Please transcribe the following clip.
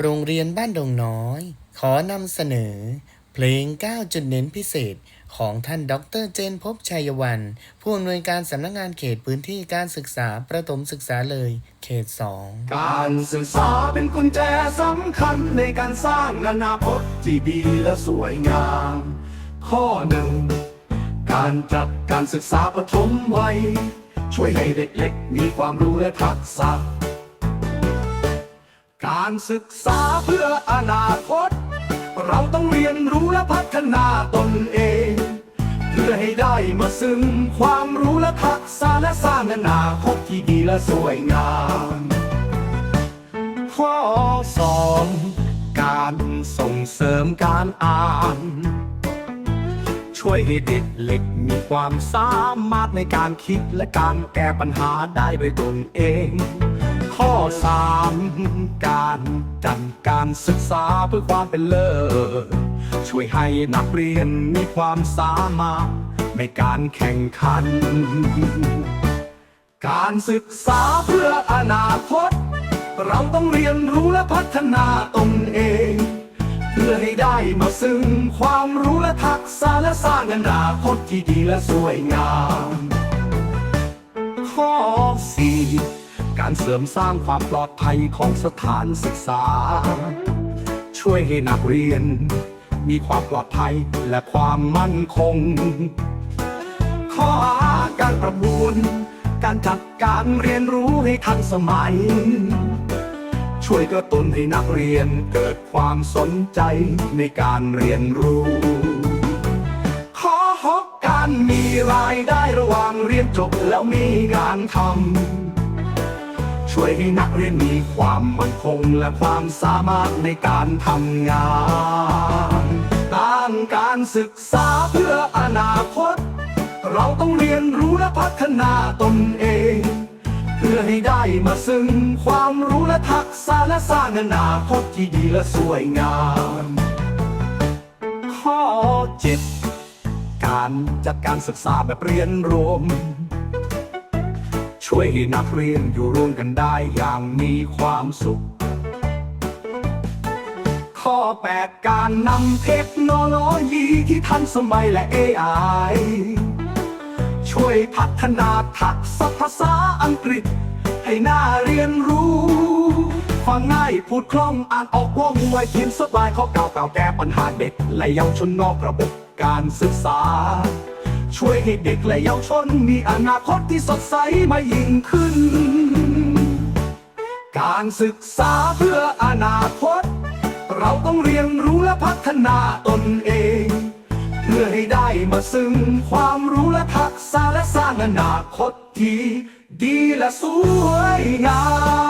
โรงเรียนบ้านดงน้อย ขอนำเสนอ เพลง 9 จุดเน้นพิเศษ ของท่านดรเจนพบชัยวัน ผู้อำนวยการสำนักงานเขตพื้นที่การศึกษาประถมศึกษาเลย เขต 2 การศึกษาเป็นกุญแจสำคัญในการสร้างอนาคตที่ดีและสวยงาม ข้อหนึ่งการจัดการศึกษาปฐมวัย ช่วยให้เด็กเล็กมีความรู้และทักษะ การศึกษาเพื่ออนาคต เราต้องเรียนรู้และพัฒนาตนเอง เพื่อให้ได้มาซึ่งความรู้และทักษะและสร้างอนาคตที่ดีและสวยงามข้อสองการส่งเสริมการอ่าน ช่วยให้เด็กเล็กมีความสามารถในการคิดและการแก้ปัญหาได้ด้วยตนเอง ข้อสามการจัดการศึกษาเพื่อความเป็นเลิศช่วยให้นักเรียนมีความสามารถในการแข่งขัน การศึกษาเพื่ออนาคต เราต้องเรียนรู้และพัฒนาตนเอง เพื่อให้ได้มาซึ่งความรู้และทักษะและสร้างอนาคตที่ดีและสวยงามข้อสี่ การเสริมสร้างความปลอดภัยของสถานศึกษา ช่วยให้นักเรียน มีความปลอดภัยและความมั่นคง ข้อหาการประมูล การจัดการเรียนรู้ให้ทันสมัย ช่วยกระตุ้นให้นักเรียนเกิดความสนใจในการเรียนรู้ ข้อหกการมีรายได้ระหว่างเรียนจบแล้วมีงานทำ ช่วยให้นักเรียนมีความมั่นคงและความสามารถในการทำงานด้านการศึกษาเพื่ออนาคต เราต้องเรียนรู้และพัฒนาตนเอง เพื่อให้ได้มาซึ่งความรู้และทักษะและสร้างอนาคตที่ดีและสวยงาม ข้อเจ็ดการจัดการศึกษาแบบเรียนรวม ช่วยให้นักเรียนอยู่ร่วมกันได้อย่างมีความสุข ข้อ 8 การนำเทคโนโลยีที่ทันสมัยและ AI ช่วยพัฒนาทักษะภาษาอังกฤษ ให้น่าเรียนรู้ฟังง่ายพูดคล่องอ่านออกว่องไวเขียนสบายข้อเก่าเก่าแก้ปัญหาเด็ก และเยาวชนนอกระบบการศึกษา ช่วยให้เด็กและเยาวชนมีอนาคตที่สดใสมายิ่งขึ้น การศึกษาเพื่ออนาคต เราต้องเรียนรู้และพัฒนาตนเอง เพื่อให้ได้มาซึ่งความรู้และทักษะและสร้างอนาคตที่ดีและสวยงาม